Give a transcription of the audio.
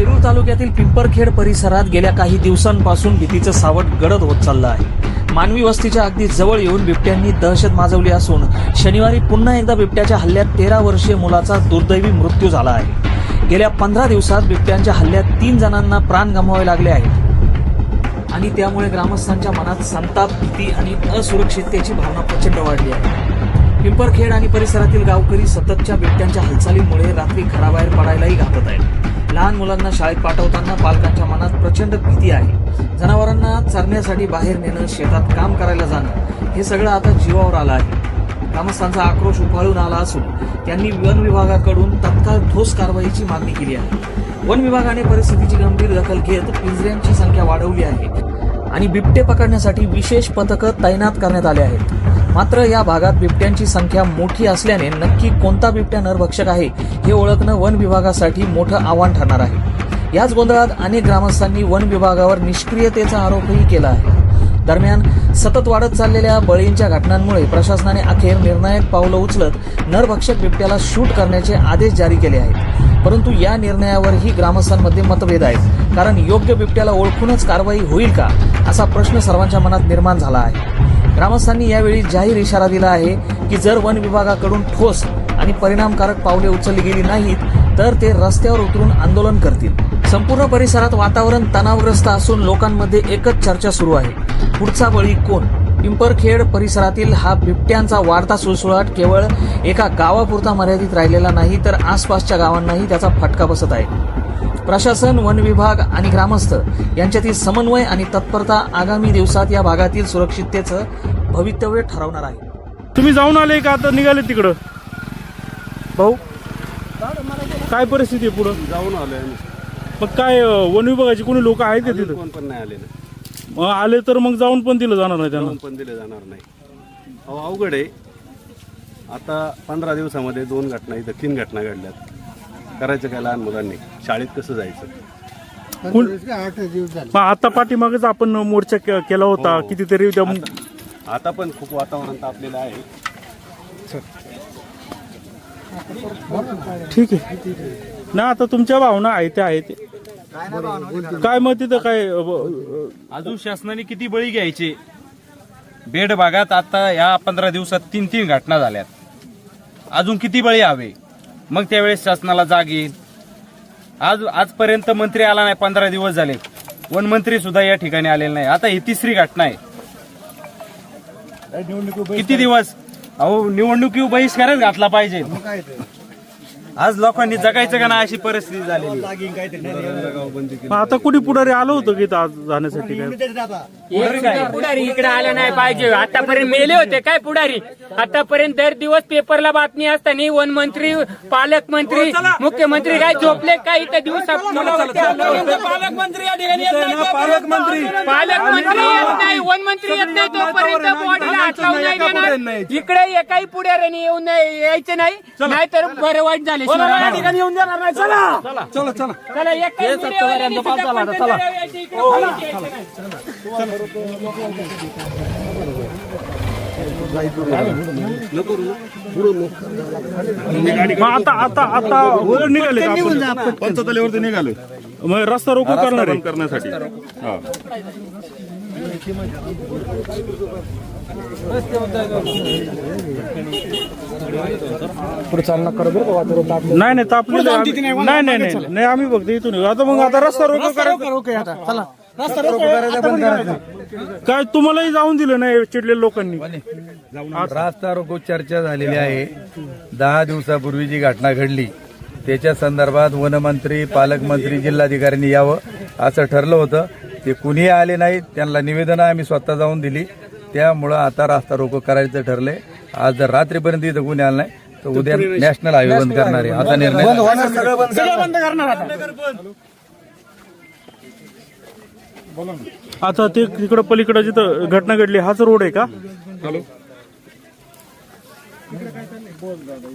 शिरूर तालुक्यातील पिंपरखेड परिसरात गेल्या काही दिवसांपासून भीतीचं सावट गडद होत चाललं आहे. मानवी वस्तीच्या अगदी जवळ येऊन बिबट्यांनी दहशत माजवली असून शनिवारी पुन्हा एकदा बिबट्याच्या हल्ल्यात तेरा वर्षीय मुलाचा दुर्दैवी मृत्यू झाला आहे. गेल्या पंधरा दिवसात बिबट्यांच्या हल्ल्यात तीन जणांना प्राण गमवावे लागले आहेत. आणि त्यामुळे ग्रामस्थांच्या मनात संताप भीती आणि असुरक्षिततेची भावना प्रचंड वाढली आहे. पिंपरखेड आणि परिसरातील गावकरी सततच्या बिबट्यांच्या हालचालीमुळे रात्री घराबाहेर पडायलाही घाबरत आहेत. लहान मुलांना शाळेत पाठवताना पालकांच्या मनात प्रचंड भीती आहे. जनावरांना चरण्यासाठी बाहेर नेणं शेतात काम करायला जाणं हे सगळं आता जीवावर आलं आहे. ग्रामस्थांचा आक्रोश उफाळून आला असून त्यांनी वन विभागाकडून तत्काळ ठोस कारवाईची मागणी केली आहे. वन विभागाने परिस्थितीची गंभीर दखल घेत पिंजऱ्यांची संख्या वाढवली आहे आणि बिबटे पकडण्यासाठी विशेष पथकं तैनात करण्यात आले आहेत. मात्र या भागात बिबट्यांची संख्या मोठी असल्याने नक्की कोणता बिबट्या नरभक्षक आहे हे ओळखणं वन विभागासाठी मोठं आव्हान ठरणार आहे. याच गोंधळात अनेक ग्रामस्थांनी वन विभागावर निष्क्रियतेचा आरोपही केला आहे. दरम्यान सतत वाढत चाललेल्या बळींच्या घटनांमुळे प्रशासनाने अखेर निर्णायक पावलं उचलत नरभक्षक बिबट्याला शूट करण्याचे आदेश जारी केले आहेत. परंतु या निर्णयावरही ग्रामस्थांमध्ये मतभेद आहेत. कारण योग्य बिबट्याला ओळखूनच कारवाई होईल का असा प्रश्न सर्वांच्या मनात निर्माण झाला आहे. ग्रामस्थांनी यावेळी जाहीर इशारा दिला आहे की जर वन विभागाकडून ठोस आणि परिणामकारक पावले उचलली गेली नाहीत तर ते रस्त्यावर उतरून आंदोलन करतील. संपूर्ण परिसरात वातावरण तणावग्रस्त असून लोकांमध्ये एकच चर्चा सुरू आहे. पुढचा बळी कोण? पिंपरखेड परिसरातील हा बिबट्यांचा वाढता सुळसुळाट केवळ एका गावापुरता मर्यादित राहिलेला नाही तर आसपासच्या गावांनाही त्याचा फटका बसत आहे. प्रशासन वन विभाग आणि ग्रामस्थ यांच्यातील समन्वय आणि तत्परता आगामी दिवसात या भागातील सुरक्षिततेचं भवितव्य ठरवणार आहे. तुम्ही जाऊन आले का आता? निघाले तिकडं. भाऊ काय परिस्थिती आहे पुढं? जाऊन आलोय आम्ही. मग काय अं, वन विभागाची कोणी लोक आहेत का तिथं? कोण पण नाही आले ना मग आले तर मग जाऊन पण दिलं जाणार नाही त्यांना. पण दिले जाणार नाही. अहो अवघड आहे. आता पंधरा दिवसामध्ये दोन घटना इथं तीन घटना घडल्यात. करायचं काय लहान मुलांनी? शाळेत कसं जायचं? मग आता पाठीमागच आपण मोर्चा के- केला होता. हो. कितीतरी त्या आता पण खूप वातावरण तापलेलं आहे. ठीक आहे. ना आता तुमच्या भावना आहेत त्या आहेत. काय मग तिथं काय अं, अं, अजून शासनाने किती बळी घ्यायचे? बेड भागात आता या पंधरा दिवसात तीन तीन घटना झाल्यात. अजून किती बळी हवे मग त्यावेळेस शासनाला जाग येईल. आज आजपर्यंत मंत्री आला नाही पंधरा दिवस झाले. वन मंत्री सुद्धा या ठिकाणी आलेले नाही. आता ही तिसरी घटना आहे. किती दिवस? अहो निवडणुकी बहिष्कारच घातला पाहिजे. आज लोकांनी जगायचं का नाही अशी परिस्थिती झालेली मग आता कुणी पुढारी आलं होतं की इथं आज जाण्यासाठी? काय एक सुद्धा पुढारी इकडे आला नाही पाहिजे. आतापर्यंत मेले होते काय पुढारी? आतापर्यंत दर दिवस पेपरला बातमी असताना वन मंत्री पालकमंत्री मुख्यमंत्री काय झोपले काय इथं दिवसा पालकमंत्री पालकमंत्री पालकमंत्री येत नाही. वन मंत्री येत नाही तोपर्यंत बॉडीला हात लावून नाही देणार. इकडे एकाही पुढाऱ्याने येऊन नाही यायचं नाही. नाहीतर बरं वाईट झाले. ठिकाणी येऊन जाणार नाही. चला. चला. चला चला. एकाही पुढाऱ्याने सुद्धा पंढरपूरला यायचं इकडे. कोणीच यायचं नाही. मग आता आता आता वर निघाले का आपण? पंचतलेवरती निघालोय. मग रस्ता रोको करणार आहे. करण्यासाठी. हा. नाही नाही तापले नाही नाही नाही. नाही आम्ही बघतो इथून. आता मग आता रस्ता रोको करायचा. काय तुम्हालाही जाऊन दिलं नाही चिडलेल्या लोकांनी? रास्ता रोको चर्चा झालेली आहे. दहा दिवसापूर्वी जी घटना घडली त्याच्या संदर्भात वनमंत्री पालकमंत्री जिल्हाधिकाऱ्यांनी यावं असं ठरलं होतं. ते कुणीही आले नाहीत त्यांना निवेदनं आम्ही स्वतः जाऊन दिली. त्यामुळं आता रास्ता रोको करायचं ठरलंय. आज जर रात्रीपर्यंत इथं कुणी आलं नाही तर उद्या नॅशनल हायवे बंद करणार आहे. असा निर्णय आता. ते तिकडं पलीकडं जिथं घटना घडली हाच रोड आहे का? बोल दादा